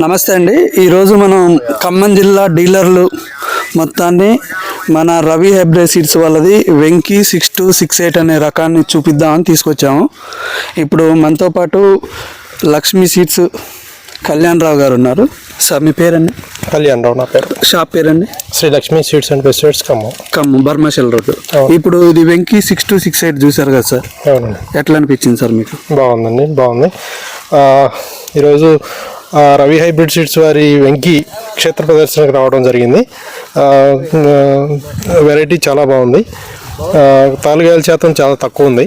నమస్తే అండి. ఈరోజు మనం ఖమ్మం జిల్లా డీలర్లు మొత్తాన్ని మన రవి హెబ్డే సీడ్స్ వాళ్ళది Venky six two six eight అనే రకాన్ని చూపిద్దామని తీసుకొచ్చాము. ఇప్పుడు మనతో పాటు లక్ష్మీ సీడ్స్ కళ్యాణ్ రావు గారు ఉన్నారు. సార్ మీ పేరండి? కళ్యాణ్ రావు నా పేరు. షాప్ పేరండి? Shri Lakshmi sweets and biscuits Khammam. Khammam బర్మషల్ అవును. ఇప్పుడు ఇది Venky six two six eight చూసారు కదా సార్? అవునండి. ఎట్లా అనిపించింది సార్ మీకు? బాగుందండి బాగుంది. ఈరోజు రవి హైబ్రిడ్ సీడ్స్ వారి వెంకి క్షేత్ర ప్రదర్శనకు రావడం జరిగింది. వెరైటీ చాలా బాగుంది. తాలుగాయల శాతం చాలా తక్కువ ఉంది.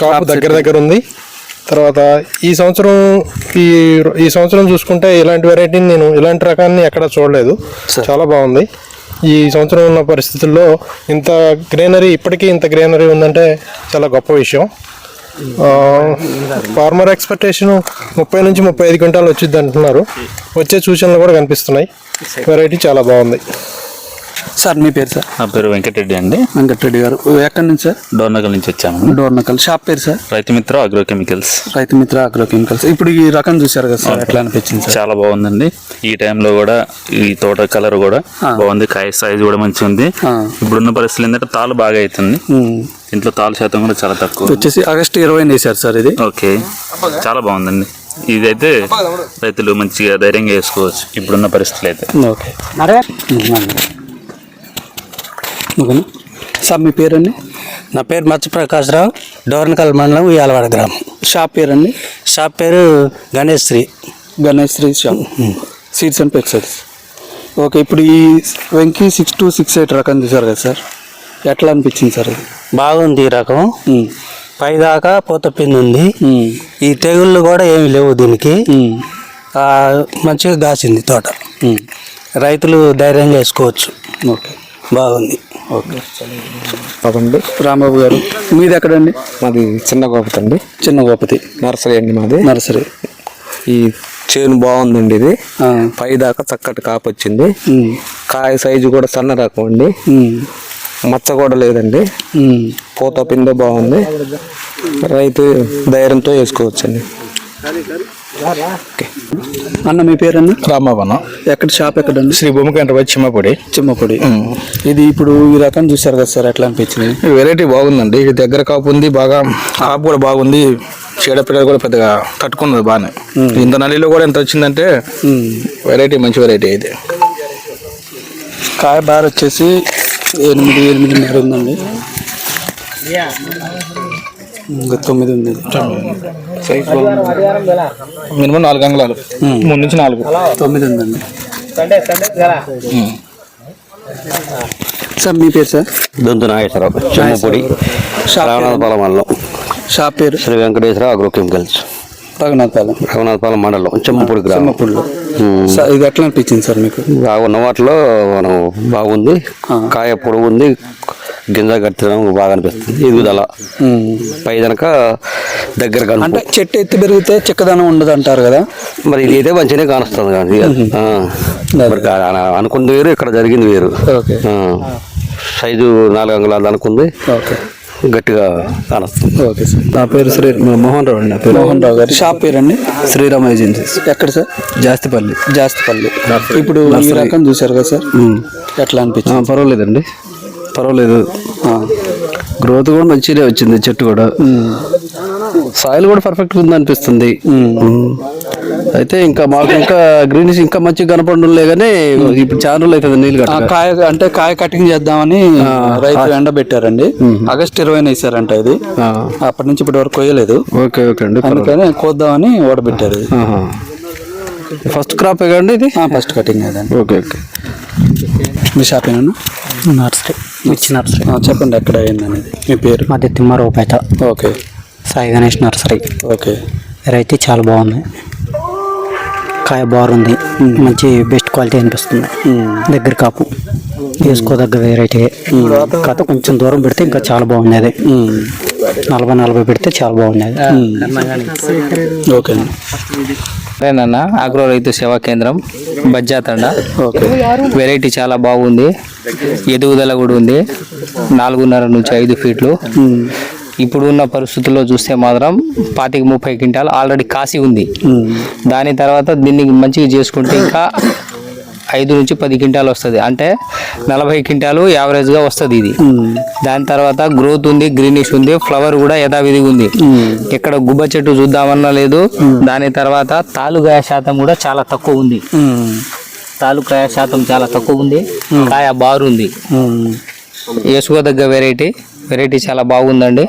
కాపు దగ్గర దగ్గర ఉంది. తర్వాత ఈ సంవత్సరం ఈ ఈ సంవత్సరం చూసుకుంటే ఇలాంటి వెరైటీని నేను ఇలాంటి రకాన్ని ఎక్కడ చూడలేదు. చాలా బాగుంది. ఈ సంవత్సరం ఉన్న పరిస్థితుల్లో ఇంత గ్రీనరీ ఇప్పటికీ ఇంత గ్రీనరీ ఉందంటే చాలా గొప్ప విషయం. ఫార్మర్ ఎక్స్పెక్టేషన్ ముప్పై నుంచి ముప్పై ఐదు క్వింటాలు వచ్చింది అంటున్నారు. వచ్చే సూచనలు కూడా కనిపిస్తున్నాయి. వెరైటీ చాలా బాగుంది. సార్ మీ పేరు సార్? నా పేరు వెంకటరెడ్డి అండి. వెంకటరెడ్డి గారు. ఎక్కడి నుంచి సార్? డోర్నగల్ నుంచి వచ్చాము డోర్నకల్. షాప్ పేరు sir? Rythu Mitra agro chemicals Rythu Mitra agro chemicals ఇప్పుడు ఈ రకం చూశారు కదా సార్ ఎట్లా అనిపించింది సార్? చాలా బాగుందండి. ఈ టైంలో కూడా ఈ తోట కలర్ కూడా బాగుంది. కాయ సైజ్ కూడా మంచిగా ఉంది. ఇప్పుడున్న పరిస్థితులు ఏంటంటే తాలు బాగా అవుతుంది. ఇంట్లో తాలు శాతం కూడా చాలా తక్కువ. వచ్చేసి ఆగస్ట్ ఇరవై వేసారు సార్ ఇది. ఓకే. చాలా బాగుందండి. ఇదైతే రైతులు మంచిగా ధైర్యంగా వేసుకోవచ్చు ఇప్పుడున్న పరిస్థితులు అయితే ఓకే ఓకేనా? సార్ మీ పేరండి? నా పేరు మత్స్య ప్రకాశ్రావు డోర్నకల్ మండలం ఉయ్యాలవాడ గ్రామం. షాప్ పేరండి? షాప్ పేరు Ganesh Shri Ganesh Shri shop seeds and పెక్సెట్స్ okay ఇప్పుడు ఈ Venky six two six eight రకం చూసారు కదా సార్? ఎట్లా అనిపించింది సార్ ఇది? బాగుంది ఈ రకం. పైదాకా పూత పిండి ఉంది. ఈ తెగుళ్ళు కూడా ఏమి లేవు దీనికి. మంచిగా కాసింది తోట. రైతులు ధైర్యంగా వేసుకోవచ్చు. ఓకే. బాగుంది. ఓకే. బాబండి రాంబాబు గారు మీది ఎక్కడండి? మాది చిన్న గోపతి అండి. చిన్న గోపతి. నర్సరీ అండి మాది. నర్సరీ. ఈ చేను బాగుందండి ఇది. పై దాకా చక్కటి కాపు వచ్చింది. కాయ సైజు కూడా సన్న రకం అండి. మచ్చ కూడా లేదండి. పూత పిండి బాగుంది. రైతు ధైర్యంతో వేసుకోవచ్చండి. అన్న మీ పేరన్నా? రామవనం. ఎక్కడ షాప్ ఎక్కడండి? శ్రీ భూమికంట చిమ్మపొడి. చిమ్మపొడి. ఇది ఇప్పుడు ఈ రకం చూసారు కదా సార్ ఎట్లా అనిపించింది? వెరైటీ బాగుందండి. ఇది దగ్గర కాపు ఉంది బాగా కాపు కూడా బాగుంది. చీడపీడ కూడా పెద్దగా తట్టుకున్నది బాగానే. ఇంత నల్లిలో కూడా ఎంత వచ్చిందంటే. వెరైటీ మంచి వెరైటీ ఇది. కాయ బార్ వచ్చేసి ఎనిమిది ఎనిమిదిన్నర ఉందండి. ఇంకా తొమ్మిది ఉంది. మినిమం నాలుగు అంగుళాలు. మూడు నుంచి నాలుగు. తొమ్మిది ఉందండి. సార్ మీ పేరు సార్? దొంతు నాగేశ్వరరావు. పేరు? రఘునాథపాలెం మండలం షాప్ పేరు? శ్రీ వెంకటేశ్వర అగ్రో కెమికల్స్ రఘునాథపాలెం రఘునాథపాలెం మండలం చెమ్మపొడి గ్రామం. చిమ్మపూడిలో సార్ ఇది ఎట్లా అనిపించింది సార్ మీకు? బాగున్న వాటిలో మనం బాగుంది కాయ పొడవు ఉంది గింజ గట్టిదనం బాగా అనిపిస్తుంది. ఎదుగుదల. పై కనుక దగ్గర అంటే చెట్టు ఎత్తి పెరిగితే చిక్కదనం ఉండదు అంటారు కదా? మరి ఇది అయితే మంచిగానే కానుస్తుంది కానీ ఆ. మరి కా- అన- అనుకుంది వేరు ఇక్కడ జరిగింది వేరు. సైజు నాలుగు అంగుళాలు అనుకుంది. ఓకే. గట్టిగా కానొస్తుంది. Okay sir. నా పేరు శ్రీ మోహన్ రావు అండి నా పేరు. మోహన్ రావు గారు షాప్ పేరండి? శ్రీరామ్ ఏజెన్సీస్. ఎక్కడ సార్? జాస్తిపల్లి. జాస్తిపల్లి. ఇప్పుడు ఈ రకం చూసారు కదా సార్? ఎట్లా అనిపించింది? పర్వాలేదండి. పర్వాలేదు. గ్రోత్ కూడా మంచిగానే వచ్చింది చెట్టు కూడా. సాయిల్ కూడా పర్ఫెక్ట్ ఉంది అనిపిస్తుంది. అయితే ఇంకా మాకు ఇంకా గ్రీనిష్ ఇంకా మంచిగా కనపడలే కానీ ఇప్పుడు రోజులు అవుతుంది నీళ్ళు కాయ అంటే కాయ కటింగ్ చేద్దామని రైతులు ఎండబెట్టారండి ఆగస్ట్ ఇరవై వేసారంట ఇది. అప్పటి నుంచి ఇప్పటి వరకు కొయ్యలేదు. ఓకే ఓకే అండి అందుకని కోద్దామని ఓడబెట్టారు ఇది. ఫస్ట్ క్రాప్ కండి ఇది? ఫస్ట్ కటింగ్ అదండి ఓకే ఓకే. మీ షాపింగ్ నర్సరీ మిర్చి నర్సరీ. చెప్పండి ఎక్కడ అయింది అనేది మీ పేరు? మాది Timmaraopeta okay. Sai Ganesh nursery. Okay. Variety చాలా బాగుంది. కాయ బాగుంది. మంచి బెస్ట్ క్వాలిటీ అనిపిస్తుంది. దగ్గర కాపు. వేసుకోదగ్గ వెరైటీ కాత కొంచెం దూరం పెడితే ఇంకా చాలా బాగుంది అది. నలభై నలభై పెడితే చాలా బాగుంది అది. ఓకే. అదేనన్న ఆగ్రో రైతు సేవా కేంద్రం బజ్జాతండ. ఓకే. వెరైటీ చాలా బాగుంది. ఎదుగుదల కూడా ఉంది. నాలుగున్నర నుంచి ఐదు ఫీట్లు. ఇప్పుడు ఉన్న పరిస్థితుల్లో చూస్తే మాత్రం పాతిక ముప్పై క్వింటాల్ ఆల్రెడీ కాసి ఉంది. దాని తర్వాత దీన్ని మంచిగా చేసుకుంటే ఇంకా ఐదు నుంచి పది క్వింటాలు వస్తుంది. అంటే నలభై క్వింటాలు యావరేజ్గా వస్తుంది ఇది. దాని తర్వాత గ్రోత్ ఉంది గ్రీనిష్ ఉంది ఫ్లవర్ కూడా యథావిధిగా ఉంది. ఇక్కడ గుబ్బ చెట్టు చూద్దామన్నా లేదు. దాని తర్వాత తాలుగాయ శాతం కూడా చాలా తక్కువ ఉంది. తాలుకాయ శాతం చాలా తక్కువ ఉంది. కాయ బారు ఉంది. వేసుకోదగ్గ వెరైటీ వెరైటీ చాలా బాగుందండి.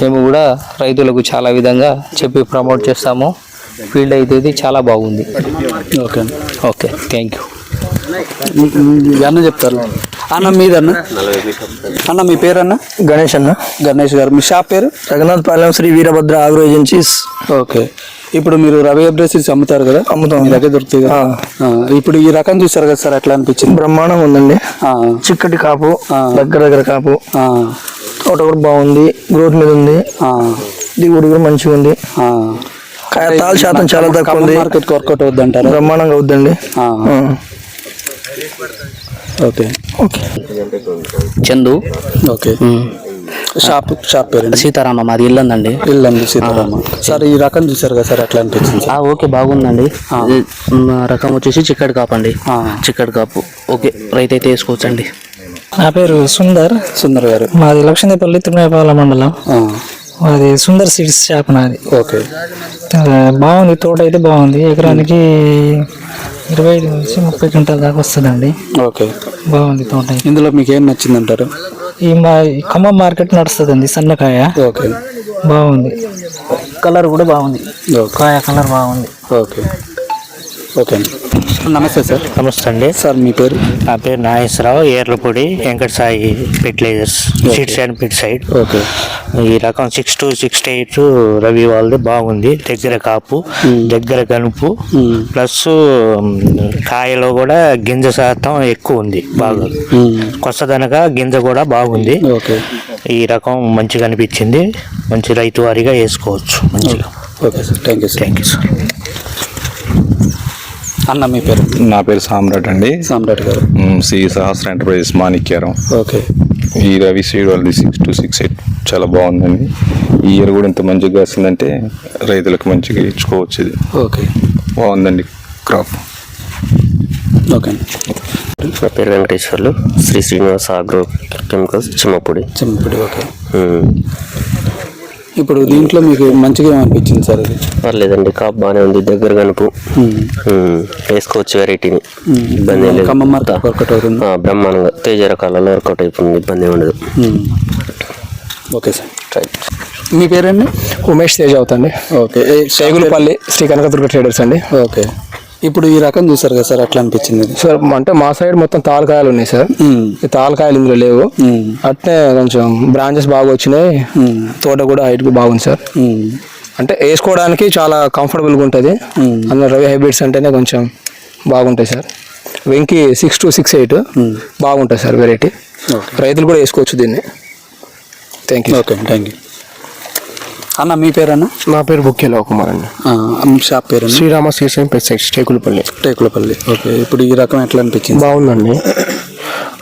మేము కూడా రైతులకు చాలా విధంగా చెప్పి ప్రమోట్ చేస్తాము. ఫీల్డ్ అయితే ఇది చాలా బాగుంది. ఓకే. ఓకే థ్యాంక్ యూ అన్న చెప్తారు. అన్న మీదన్న? అన్న మీ పేరన్న? గణేష్ అన్న. గణేష్ గారు. మీ షాప్ పేరు? Raghunath Palem Shri Veerabhadra agro agencies. Okay. ఇప్పుడు మీరు రవి అబ్రేసిడ్స్ అమ్ముతారు కదా? అమ్ముతాం. మీ దగ్గర దొరుకుతాయి కదా? ఆ, ఇప్పుడు ఈ రకం చూసారు కదా సార్ ఎట్లా అనిపించింది? బ్రహ్మాండంగా ఉందండి. ఆ, చిక్కటి కాపు. దగ్గర దగ్గర కాపు. ఆ, తోట కూడా బాగుంది. గ్రోత్ మీద ఉంది. ఆ, దిగుబడి కూడా మంచిగా ఉంది. తాలు శాతం చాలా తక్కువ ఉంది. మార్కెట్ వర్కౌట్ అవుద్ది అంటారా బ్రహ్మాండంగా అవుద్దండి. ఆ, ఆ. Okay. Chandu. Okay. Shop shop పేరు సీతారామ మాది ఇల్లు ఉందండి ఇల్లంది సీతారామ. సార్ ఈ రకం చూసారు కదా సార్ ఎట్లా అనిపించింది ఓకే బాగుందండి. రకం వచ్చేసి చిక్కడి కాపు అండి. ఆ. చిక్కడి కాపు. ఓకే రైతు అయితే వేసుకోవచ్చండి. నా పేరు సుందర్. సుందర్ గారు. మాది లక్ష్మీపల్లి తిరుమలపాల మండలం. మాది సుందర్ సీడ్స్ షాప్ నాది. ఓకే. బాగుంది తోట అయితే బాగుంది. ఎకరానికి ఇరవై ఐదు నుంచి ముప్పై క్వింటాల దాకా వస్తుందండి. ఓకే. బాగుంది తోట. ఇందులో మీకు ఏం నచ్చింది అంటారు ఈ మా ఖమ్మం మార్కెట్ నడుస్తుందండి సన్నకాయ. ఓకే. బాగుంది. కలర్ కూడా బాగుంది. కాయ కలర్ బాగుంది. ఓకే. ఓకే అండి. నమస్తే సార్. నమస్తే అండి. సార్ మీ పేరు? నా పేరు Nageswara Rao Erlapudi Venkata Sai fertilizers seeds and pesticides. Okay. ఈ రకం six two six eight Ravi వాళ్ళది బాగుంది దగ్గర కాపు దగ్గర గనుపు ప్లస్ కాయలో కూడా గింజ శాతం ఎక్కువ ఉంది బాగా. కొత్తదనగా గింజ కూడా బాగుంది. ఓకే. ఈ రకం మంచిగా అనిపించింది. మంచి రైతు వారిగా వేసుకోవచ్చు మంచిగా. Okay. Sir. Thank you sir. Thank you sir. అన్న మీ పేరు? నా పేరు సామ్రాట్ అండి. సామ్రాట్ గారు. Shri Sahasra enterprises Manikyaram okay. ఈ రవి సీడ్ వాళ్ళది సిక్స్ టు సిక్స్ ఎయిట్ చాలా బాగుందండి. ఈ ఇయర్ కూడా ఇంత మంచిగా వస్తుందంటే రైతులకు మంచిగా ఇచ్చుకోవచ్చు ఇది. ఓకే. బాగుందండి క్రాప్. ఓకే. నా పేరు Venkateswarlu. Shri Srinivasa agro chemicals Chimmapodi. Chempudi okay. ఇప్పుడు దీంట్లో మీకు మంచిగా ఏమనిపించింది సార్ ఇది పర్లేదండి కాపు బాగానే ఉంది దగ్గర కనుపు. వేసుకోవచ్చు వెరైటీని. ఇబ్బంది ఏం లేదు. ఖమ్మం మార్కెట్ వర్కౌట్ అవుతుంది. ఆ, బ్రహ్మాండంగా. తేజ రకాలలో వర్కౌట్ అయిపోయింది ఇబ్బంది ఉండదు ఓకే సార్. రైట్ మీ పేరండి? ఉమేష్ తేజ్ అవుతండి. ఓకే. సేగులపల్లి శ్రీ కనకదుర్గ ట్రేడర్స్ అండి. ఓకే. ఇప్పుడు ఈ రకం చూసారు కదా సార్ ఎట్లా అనిపించింది. సార్ అంటే మా సైడ్ మొత్తం తాలకాయలు ఉన్నాయి సార్. ఈ తాలకాయలు ఇందులో లేవు. అట్నే కొంచెం బ్రాంచెస్ బాగా వచ్చినాయి. తోట కూడా హైట్ బాగుంది సార్. అంటే వేసుకోవడానికి చాలా కంఫర్టబుల్గా ఉంటుంది. అందులో రవి హైబ్రిడ్స్ అంటేనే కొంచెం బాగుంటాయి sir. Venky six two six eight బాగుంటుంది సార్ వెరైటీ రైతులు కూడా వేసుకోవచ్చు దీన్ని. Thank you okay thank you అన్న మీ పేరన్నా? నా పేరు బుక్కే కుమార్ అండి షాప్ పేరు శ్రీరామ శ్రీశైలం పెస్టిసైడ్స్ టేకులపల్లి. టేకులపల్లి. ఓకే ఇప్పుడు ఈ రకం ఎట్లా అనిపించింది? బాగుందండి.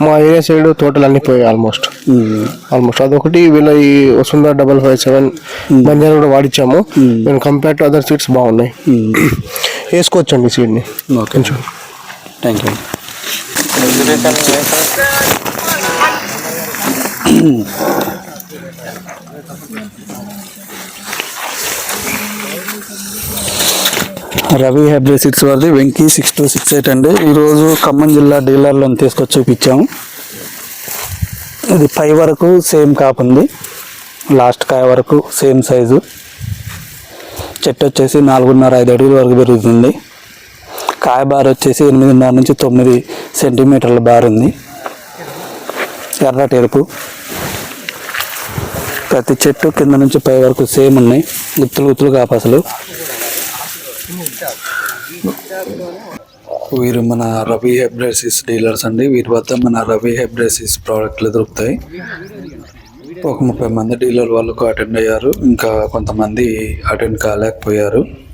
మా ఏరియా సైడ్ తోటలు అన్నీ పోయాయి ఆల్మోస్ట్. ఆల్మోస్ట్ అదొకటి వీళ్ళ ఈ Vasundhara double five seven Banjara కూడా వాడిచ్చాము. మేము. కంపేర్ టు అదర్ సీడ్స్ బాగున్నాయి. వేసుకోవచ్చండి సీడ్ని. Okay. Thank you. Ravi hybrid seeds వారిది Venky six two six eight అండి. ఈరోజు ఖమ్మం జిల్లా డీలర్లో తీసుకొచ్చి చూపించాము. ఇది పై వరకు సేమ్ కాపుంది లాస్ట్ కాయ వరకు సేమ్ సైజు. చెట్టు వచ్చేసి నాలుగున్నర ఐదు అడుగుల వరకు పెరుగుతుంది. కాయ బార్ వచ్చేసి ఎనిమిదిన్నర నుంచి తొమ్మిది సెంటీమీటర్ల బార్ ఉంది. ఎర్రటి ఎరుపు ప్రతి చెట్టు కింద నుంచి పై వరకు సేమ్ ఉన్నాయి. గుత్తులు గుత్తులు కాపసలు వీరు మన రవి హెబ్రేసిస్ డీలర్స్ అండి. వీరి వద్ద మన రవి హెబ్రేసిస్ ప్రోడక్ట్లు దొరుకుతాయి. ఒక ముప్పై మంది డీలర్ వాళ్ళకు అటెండ్ అయ్యారు. ఇంకా కొంతమంది అటెండ్ కాలేకపోయారు.